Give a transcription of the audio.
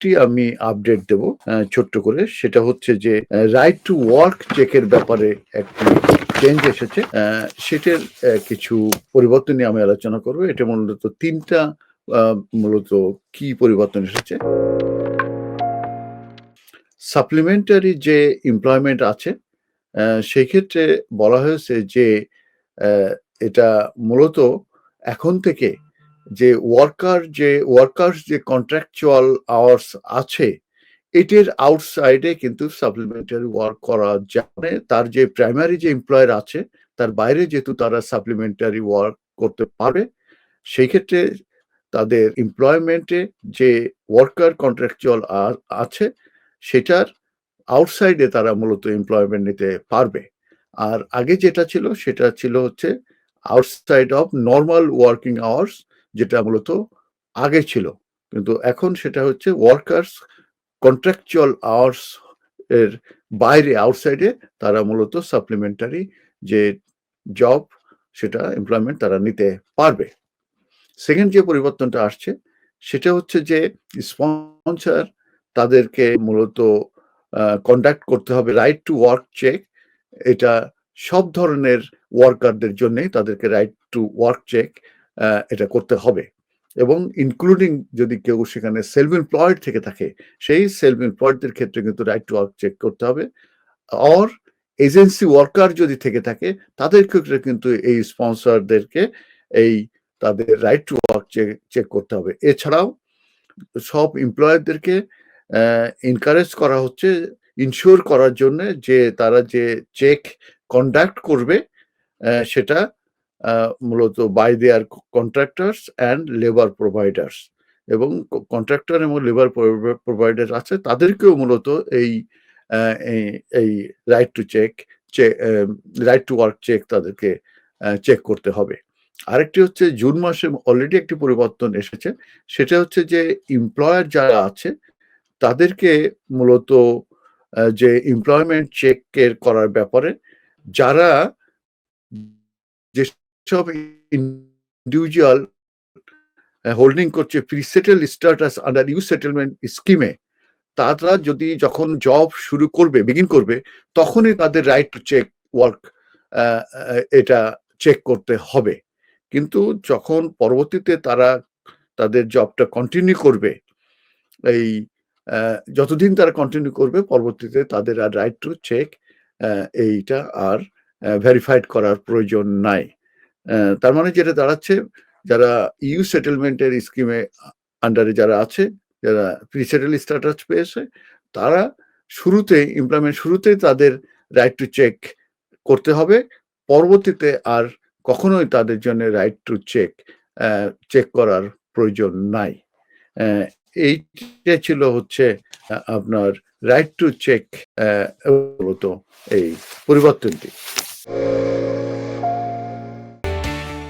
আরেকটি আমি আপডেট দেব ছোট্ট করে। সেটা হচ্ছে যে রাইট টু ওয়ার্ক চেকের ব্যাপারে একটি চেঞ্জ এসেছে। সেটার কিছু পরিবর্তন নিয়ে আমি আলোচনা করব। এটা মূলত তিনটা মূলত কি পরিবর্তন এসেছে? সাপ্লিমেন্টারি যে এমপ্লয়মেন্ট আছে সেই ক্ষেত্রে বলা হয়েছে যে এটা মূলত এখন থেকে যে ওয়ার্কার যে ওয়ার্কার যে কন্ট্রাকচুয়াল আওয়ার্স আছে এটির আউটসাইডে কিন্তু সাপ্লিমেন্টারি ওয়ার্ক করা যাবে। তার যে প্রাইমারি যে এমপ্লয়ার আছে, তার বাইরে যেহেতু তারা সাপ্লিমেন্টারি ওয়ার্ক করতে পারবে, সেই ক্ষেত্রে তাদের এমপ্লয়মেন্টে যে ওয়ার্কার কন্ট্রাকচুয়াল আছে, সেটার আউটসাইডে তারা মূলত এমপ্লয়মেন্ট নিতে পারবে। আর আগে যেটা ছিল, সেটা ছিল হচ্ছে outside of normal working hours যেটা মূলত আগে ছিল। কিন্তু এখন সেটা হচ্ছে ওয়ার্কার্স কন্ট্রাকচুয়াল আওয়ার্স এর বাইরে আউটসাইডে তারা মূলত সাপ্লিমেন্টারি যে জব সেটা এমপ্লয়মেন্ট তারা নিতে পারবে। সেকেন্ড যে পরিবর্তনটা আসছে সেটা হচ্ছে যে স্পন্সর তাদেরকে মূলত কন্ডাক্ট করতে হবে রাইট টু ওয়ার্ক চেক এটা সব ধরনের ওয়ার্কারদের জন্যই তাদেরকে রাইট টু ওয়ার্ক চেক এটা করতে হবে। এবং ইনক্লুডিং যদি কেউ সেখানে সেলফ এমপ্লয়েড থেকে থাকে, সেই সেলফ এমপ্লয়েডদের ক্ষেত্রে কিন্তু রাইট টু ওয়ার্ক চেক করতে হবে। অর এজেন্সি ওয়ার্কার যদি থেকে থাকে, তাদের ক্ষেত্রে কিন্তু এই স্পন্সরদেরকে এই তাদের right to work check check করতে হবে। এছাড়াও সব এমপ্লয়ারদেরকে এনকারেজ করা হচ্ছে ইনশিওর করার জন্য যে তারা যে চেক কন্ডাক্ট করবে সেটা মূলত by their contractors and labour providers এবং কন্ট্রাক্টর এবং লেবার প্রোভাইডার আছে, তাদেরকেও মূলত এই এই- right to check right to work check তাদেরকে চেক করতে হবে। আরেকটি হচ্ছে জুন মাসে অলরেডি একটি পরিবর্তন এসেছে, সেটা হচ্ছে যে এমপ্লয়ার যারা আছে, তাদেরকে মূলত যে এমপ্লয়মেন্ট চেকের করার ব্যাপারে যারা ইন্ডিভিজুয়াল হোল্ডিং করছে pre settle status under U settlement স্কিমে তারা যদি যখন জব শুরু করবে বিগিন করবে, তখনই তাদের রাইট টু চেক ওয়ার্ক এটা চেক করতে হবে। কিন্তু যখন পরবর্তীতে তারা তাদের জবটা কন্টিনিউ করবে, এই যতদিন তারা কন্টিনিউ করবে, পরবর্তীতে তাদের আর রাইট টু চেক এইটা আর ভেরিফাইড করার প্রয়োজন নাই। তার মানে যেটা দাঁড়াচ্ছে, যারা ইউ সেটেলমেন্টের স্কিমে আন্ডারে যারা আছে, যারা প্রি সেটেল স্ট্যাটাস পেয়েছে, তারা শুরুতে ইমপ্লয়মেন্ট শুরুতেই তাদের রাইট টু চেক করতে হবে। পরবর্তীতে আর কখনোই তাদের জন্য রাইট টু চেক চেক করার প্রয়োজন নাই। এইটা ছিল হচ্ছে আপনার রাইট টু চেক এই পরিবর্তনটি।